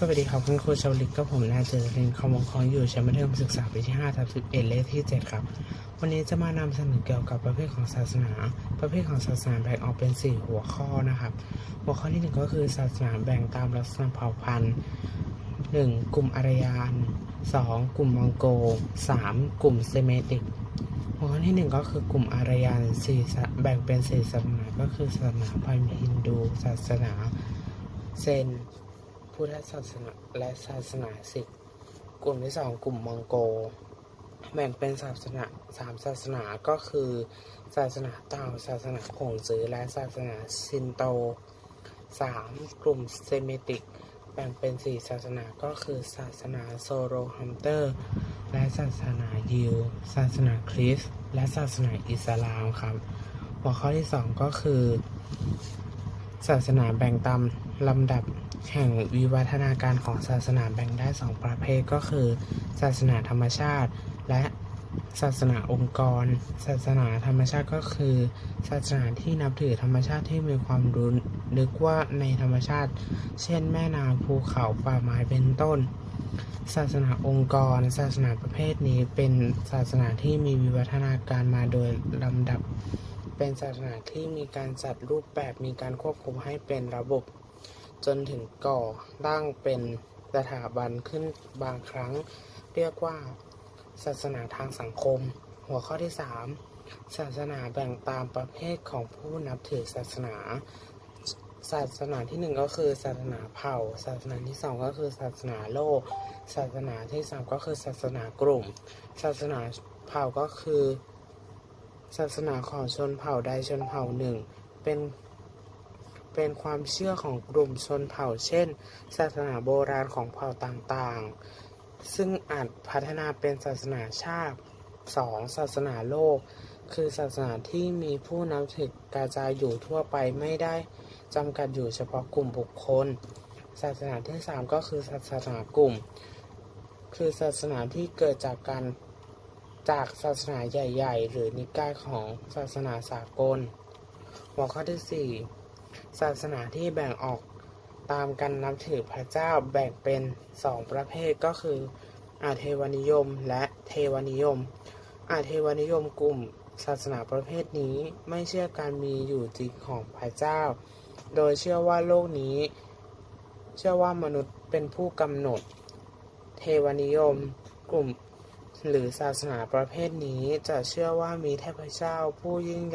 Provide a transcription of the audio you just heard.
สวัสดีครับคุณครูชาวลิกกับผมนายเจริญคำวงคองอยู่ชั้นมัธยมศึกษาปีที่5ทับ11เลขที่ 7 ครับ วันนี้จะมานำเสนอเกี่ยวกับประเภทของศาสนา ประเภทของศาสนาแบ่งออกเป็น 4 หัวข้อนะครับ หัวข้อที่ 1 ก็คือศาสนาแบ่งตามลักษณะเผ่าพันธุ์ 1. กลุ่มอารยาน 2. กลุ่มมองโก 3. กลุ่มเซเมติก หัวข้อที่หนึ่งก็คือกลุ่มอารยานสี่แบ่งเป็นสี่ศาสนา ก็คือศาสนาพราหมณ์ฮินดู ศาสนาเซน พุทธศาสนาและศาสนาสิกกลุ่มที่สองกลุ่มมองโก แบ่งเป็นศาสนาสามศาสนาก็คือ ศาสนาเต่าศาสนาขงจือและศาสนาซินโตสามกลุ่มเซมิติก แบ่งเป็นสี่ศาสนาก็คือ ศาสนาโซโรฮัมเตอร์ และศาสนายิว ศาสนาคริสต์และศาสนาอิสลามครับ หัวข้อที่สองก็คือ ศาสนาแบ่งตามลำดับ แห่งวิวัฒนาการของศาสนาแบ่งได้สองประเภทก็คือ ศาสนาธรรมชาติ และศาสนาองค์กร ศาสนาธรรมชาติก็คือ ศาสนาที่นับถือธรรมชาติที่มีความรู้นึกว่าในธรรมชาติ เช่น แม่น้ำภูเขาป่าไม้เป็นต้น ศาสนาองค์กร ศาสนาประเภทนี้เป็นศาสนาที่มีวิวัฒนาการมาโดยลำดับ เป็นศาสนาที่มีการจัดรูปแบบมีการควบคุมให้เป็นระบบ จนถึงก่อตั้งเป็นสถาบันขึ้นบางครั้ง เรียกว่า ศาสนาทางสังคม หัวข้อที่ 3 ศาสนาแบ่งตามประเภทของผู้นับถือศาสนา ศาสนาที่หนึ่งก็คือศาสนาเผ่า ศาสนาที่สองก็คือศาสนาโลก ศาสนาที่สามก็คือศาสนากลุ่ม ศาสนาเผ่าก็คือ ศาสนาของชนเผ่าใดชนเผ่าหนึ่ง เป็น เป็นความเชื่อของกลุ่มชนเผ่าเช่น ศาสนาโบราณของเผ่าต่างๆ ซึ่งอาจพัฒนาเป็นศาสนาชาติ 2. ศาสนาโลก คือศาสนาที่มีผู้นับถือกระจายอยู่ทั่วไปไม่ได้จำกัดอยู่เฉพาะกลุ่มบุคคล ศาสนาที่ 3 ก็คือศาสนากลุ่ม คือศาสนาที่เกิดจากการจากศาสนาใหญ่ ๆ หรือนิกายของศาสนาสากล หัวข้อที่ 4 ศาสนาที่แบ่งออกตามกันนับถือพระเจ้าแบ่งเป็น2ประเภทก็คืออาเทวนิยมและเทวนิยม อาเทวนิยมกลุ่มศาสนาประเภทนี้ไม่เชื่อการมีอยู่จริงของพระเจ้า โดยเชื่อว่าโลกนี้ เชื่อว่ามนุษย์เป็นผู้กำหนด เทวนิยมกลุ่มหรือศาสนาประเภทนี้จะเชื่อว่ามีเทพเจ้าผู้ยิ่งใหญ่